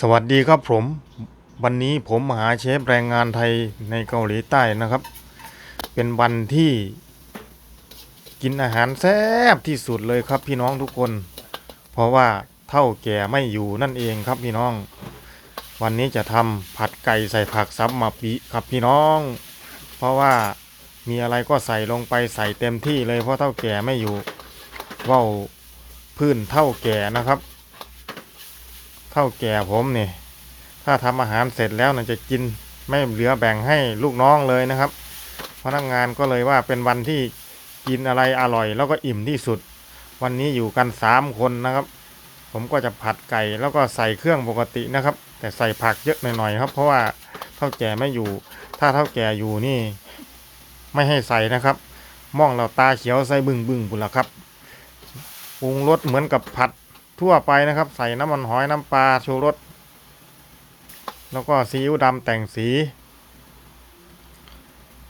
สวัสดีครับผมวันนี้ผมมหาเชฟแรงงานไทยในเกาหลีใต้นะครับ เป็นวันที่กินอาหารแซ่บที่สุดเลยครับพี่น้องทุกคน เพราะว่าเท่าแก่ไม่อยู่นั่นเองครับพี่น้อง วันนี้จะทำผัดไก่ใส่ผักซับมาปีครับพี่น้อง เพราะว่ามีอะไรก็ใส่ลงไปใส่เต็มที่เลยเพราะเท่าแก่ไม่อยู่เว้าพื้นเท่าแก่นะครับ เท่าแก่ผมเนี่ยถ้าทำอาหารเสร็จแล้วน่าจะกินไม่เหลือแบ่งให้ลูกน้องเลยนะครับ พนักงานก็เลยว่าเป็นวันที่กินอะไรอร่อย แล้วก็อิ่มที่สุด วันนี้อยู่กันสามคนนะครับ ผมก็จะผัดไก่แล้วก็ใส่เครื่องปกตินะครับ แต่ใส่ผักเยอะหน่อยๆครับ เพราะว่าเท่าแก่ไม่อยู่ ถ้าเท่าแก่อยู่นี่ ไม่ให้ใส่นะครับมองเราตาเขียวใส่บึ้งบึ้งๆบุละครับปรุงรสเหมือนกับผัด ทั่วไปนะครับ ใส่น้ำมันหอยน้ำปลาชูรสแล้วก็ซีอิ๊วดำแต่งสี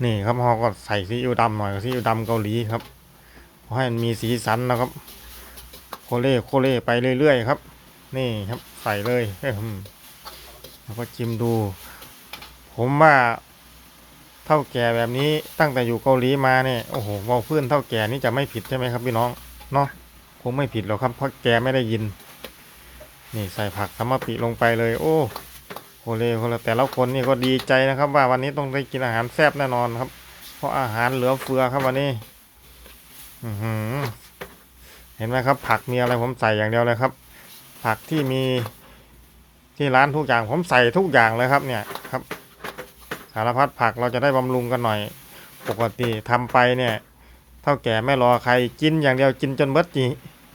นี่ครับเราก็ใส่ซีอิ๊วดำหน่อยซีอิ๊วดำเกาหลีครับเพราะให้มันมีสีสันนะครับ โคเล่โคเล่ไปเรื่อยๆครับ นี่ครับใส่เลยแล้วก็ชิมดู ผมว่าเท่าแก่แบบนี้ตั้งแต่อยู่เกาหลีมาเนี่ยโอ้โหเวอลพื้นเท่าแก่นี่จะไม่ผิดใช่ไหมครับพี่น้องเนาะ งไม่ผิดหรอกครับเพราะแกไม่ได้ยิน นี่ใส่ผักสมะปิลงไปเลย โอ้โคเลโคเลแต่ละคนนี่ก็ดีใจนะครับ ว่าวันนี้ต้องได้กินอาหารแซ่บแน่นอนครับ เพราะอาหารเหลือเฟือครับวันนี้เห็นไหมครับ ผักมีอะไรผมใส่อย่างเดียวเลยครับ ผักที่มีที่ร้านทุกอย่างผมใส่ทุกอย่างเลยครับ เนี่ยครับ สารพัดผักเราจะได้บำรุงกันหน่อย ปกติทำไปเนี่ย เท่าแก่ไม่รอใครกินอย่างเดียวกินจนเบิดจี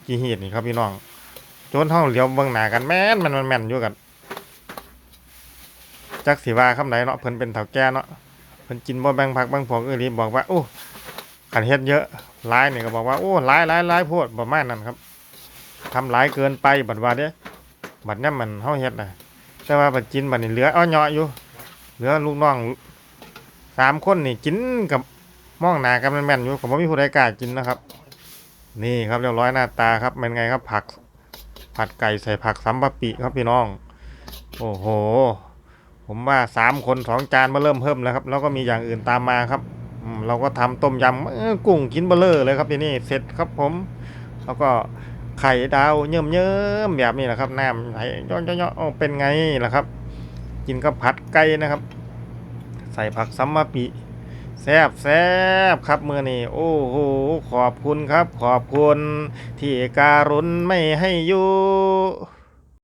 จีหีดนี่ครับพี่น้องจนห้องเหลียวเบิ่งหน้ากันแม่นมันมันแม่นอยู่กันจักสีว่าคำไหนเนาะเพิ่นเป็นเฒ่าแก่เนาะเพิ่นกินบ่แบ่งผักแบ่งผงเอื่นนี่บอกว่าโอ้ขันเฮ็ดเยอะหลายนี่ก็บอกว่าโอ้หลายหลายหลายโพดประมาณนั้นครับทำหลายเกินไปบัดว่าเด้บัดนี้มันเฮาเฮ็ดน่ะแต่ว่าบัดกินบัดนี้เหลืออ้อเหยาะอยู่ เหลือลูกน้องสามคนนี่กินกับมองหน้ากันแม่นๆอยู่ผมว่ามีผู้ใดกล้ากินนะครับ นี่ครับเรียบร้อยหน้าตาครับเป็นไงครับผักผัดไก่ใส่ผักสัมปะปิครับพี่น้อง โอ้โห ผมว่าสามคนสองจานมาเริ่มเพิ่มแล้วครับ แล้วก็มีอย่างอื่นตามมาครับเราก็ทำต้มยำกุ้งกินเบลเลอร์เลยครับทีนี้เสร็จครับผม แล้วก็ไข่ดาวเยิ่มเยิ่มแบบนี้แหละครับน้ำไหลย้อนๆๆโอ้เป็นไงล่ะครับ กินกับผัดไก่นะครับ ใส่ผักสัมปะปิ แซบแซบครับมือนี่โอ้โหขอบคุณครับ ขอบคุณ ที่การุณไม่ให้อยู่